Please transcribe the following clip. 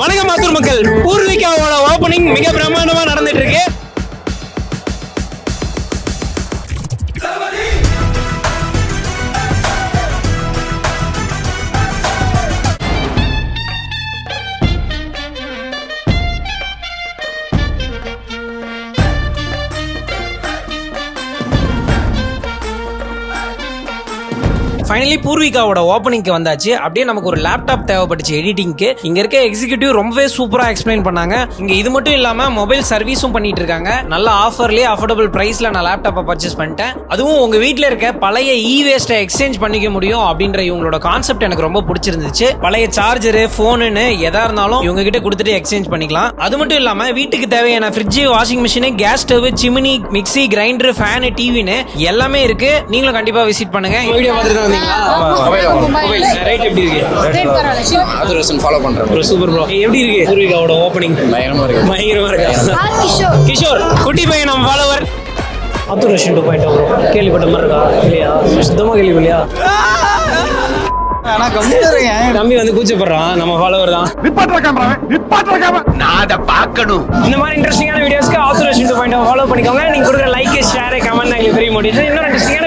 வணக்கம் மாத்தூர் மக்கள். பூர்விகாவோட ஓபனிங் மிக பிரமாண்டமா நடந்துட்டு இருக்கு. ஃபைனலி பூர்விகாவோட ஓப்பனிங்க்கு வந்தாச்சு. அப்படியே நமக்கு ஒரு லேப்டாப் தேவைப்பட்டுச்சு எடிட்டிங்க்கு இங்க இருக்க எக்ஸிகியூட்டிவ் ரொம்பவே சூப்பரா எக்ஸ்பிளைன் பண்ணாங்க. இங்க இது மட்டும் இல்லாம மொபைல் சர்வீஸும் பண்ணிட்டு இருக்காங்க. நல்ல ஆஃபர்லயே அஃபோர்டபுள் பிரைஸ்ல நான் லேப்டாப்பை பர்ச்சேஸ் பண்ணிட்டேன். அதுவும் உங்க வீட்டில் இருக்க பழைய இ வேஸ்ட்டை எக்ஸ்சேஞ்ச் பண்ணிக்க முடியும் அப்படின்ற இவங்களோட கான்செப்ட் எனக்கு ரொம்ப பிடிச்சிருந்துச்சு. பழைய சார்ஜரு ஃபோனுன்னு எதா இருந்தாலும் இவங்க கிட்ட கொடுத்துட்டு எக்ஸ்சேஞ்ச் பண்ணிக்கலாம். அது மட்டும் இல்லாம வீட்டுக்கு தேவையான fridge washing machine gas stove chimney mixie grinder fan டிவின்னு எல்லாமே இருக்கு. நீங்களும் கண்டிப்பா விசிட் பண்ணுங்க. வீடியோ பார்த்துட்டு ரேட் எப்படி இருக்கு? ஆதரேஷன் ஃபாலோ பண்றேன். ப்ரோ சூப்பர் ப்ரோ எப்படி இருக்கு? பூர்விகாவோட ஓப்பனிங் பயங்கரமா இருக்கு. பயங்கரமா இருக்கா? கிஷோர் குட்டி பையன் நம்ம ஃபாலோவர் ஆத்தோரேஷன் டூ பாயிண்ட் ப்ரோ கேள்விப்பட்ட மாதிரி இருக்கா? இல்லையா? சுத்தமாக கேள்விப்படலையா? தம்பி வந்து கூச்சப்படுறான். நம்ம ஃபாலோவர் தான். நான் அதை பார்க்கணும். இந்த மாதிரி இன்ட்ரெஸ்டிங்கான வீடியோஸ்க்கு ஆத்தோரேஷன் டூ பாயிண்ட் ஃபாலோ பண்ணிக்கோங்க. நீங்க கொடுக்குற லைக் ஷேர் கமெண்ட் எங்களுக்கு பெரிய மோட்டிவேஷன் இன்னும் இன்ட்ரெஸ்டிங்கான